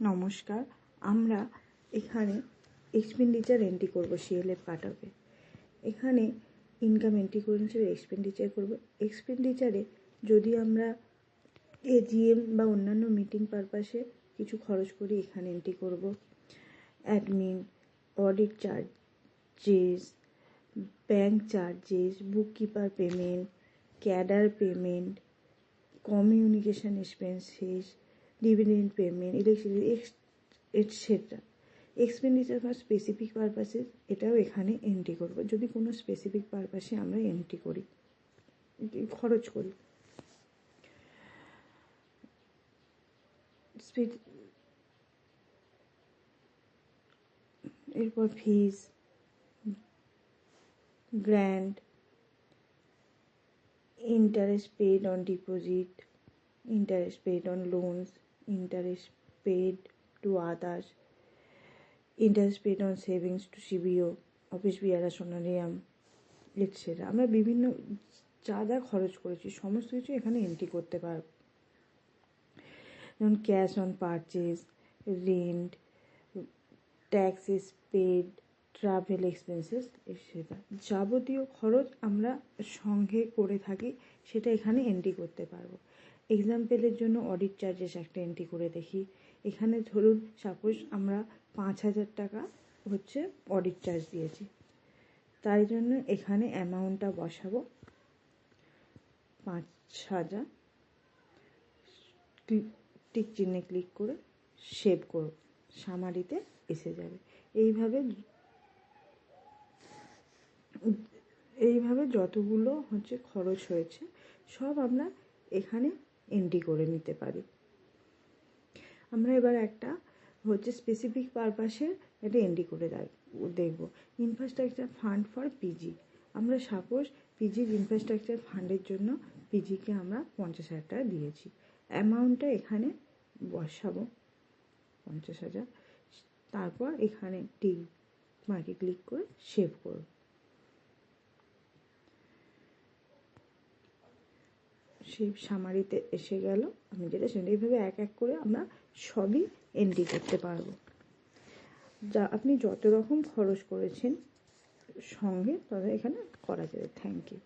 নমস্কার, আমরা এখানে এক্সপেন্ডিচার এন্ট্রি করব সিএলএফ কাট অফে এখানে ইনকাম এন্ট্রি করে নিচ্ছি এক্সপেন্ডিচার করব। এক্সপেন্ডিচারে যদি আমরা এজিএম বা অন্যান্য মিটিং পারপাসে কিছু খরচ করি, এখানে এন্ট্রি করব। Admin audit charges bank charges bookkeeper payment cadre payment communication expenses dividend payment electricity etcetera expenditure for specific purposes এটাও এখানে এন্ট্রি করব। যদি কোনো স্পেসিফিক পারপাসে আমরা এন্ট্রি করি খরচ করি। এরপর fees grant interest paid on deposit interest paid on loans, interest paid to others, interest paid on savings to CBO, office bearer honorarium etcetera আমরা বিভিন্ন যা যা খরচ করেছি সমস্ত কিছু এখানে এন্ট্রি করতে পারব। যেমন cash on purchase rent taxes paid travel expenses সেটা যাবতীয় খরচ আমরা সঙ্গে করে থাকি সেটা এখানে এন্ট্রি করতে পারব। এক্সাম্পলের জন্য অডিট চার্জেস একটা এন্ট্রি করে দেখি। এখানে ধরুন সাপোজ আমরা পাঁচ হাজার টাকা হচ্ছে অডিট চার্জ দিয়েছি। তাই জন্য এখানে অ্যামাউন্টটা বসাবো। পাঁচ হাজার টিক চিহ্নে ক্লিক করে সেভ করব সামারিতে এসে যাবে। এইভাবে এইভাবে যতগুলো হচ্ছে খরচ হয়েছে, সব আমরা এখানে এন্ট্রি করে নিতে পারি। আমরা এবার একটা হচ্ছে স্পেসিফিক পারপাসের একটা এন্ট্রি করে দেখব। Infrastructure fund for P G আমরা সাপোজ পিজির ইনফ্রাস্ট্রাকচার ফান্ডের জন্য পিজিকে আমরা পঞ্চাশ হাজার টাকা দিয়েছি। অ্যামাউন্টটা এখানে বসাবো। পঞ্চাশ হাজার। তারপর এখানে টিক মার্কে ক্লিক করে সেভ করব। সেই সামারিতে এসে গেল। আমি যেটা সেটা এইভাবে এক এক করে আমরা সবই এন্ট্রি করতে পারব। যা আপনি যত রকম খরচ করেছেন সঙ্গে তবে এখানে করা যাবে। Thank you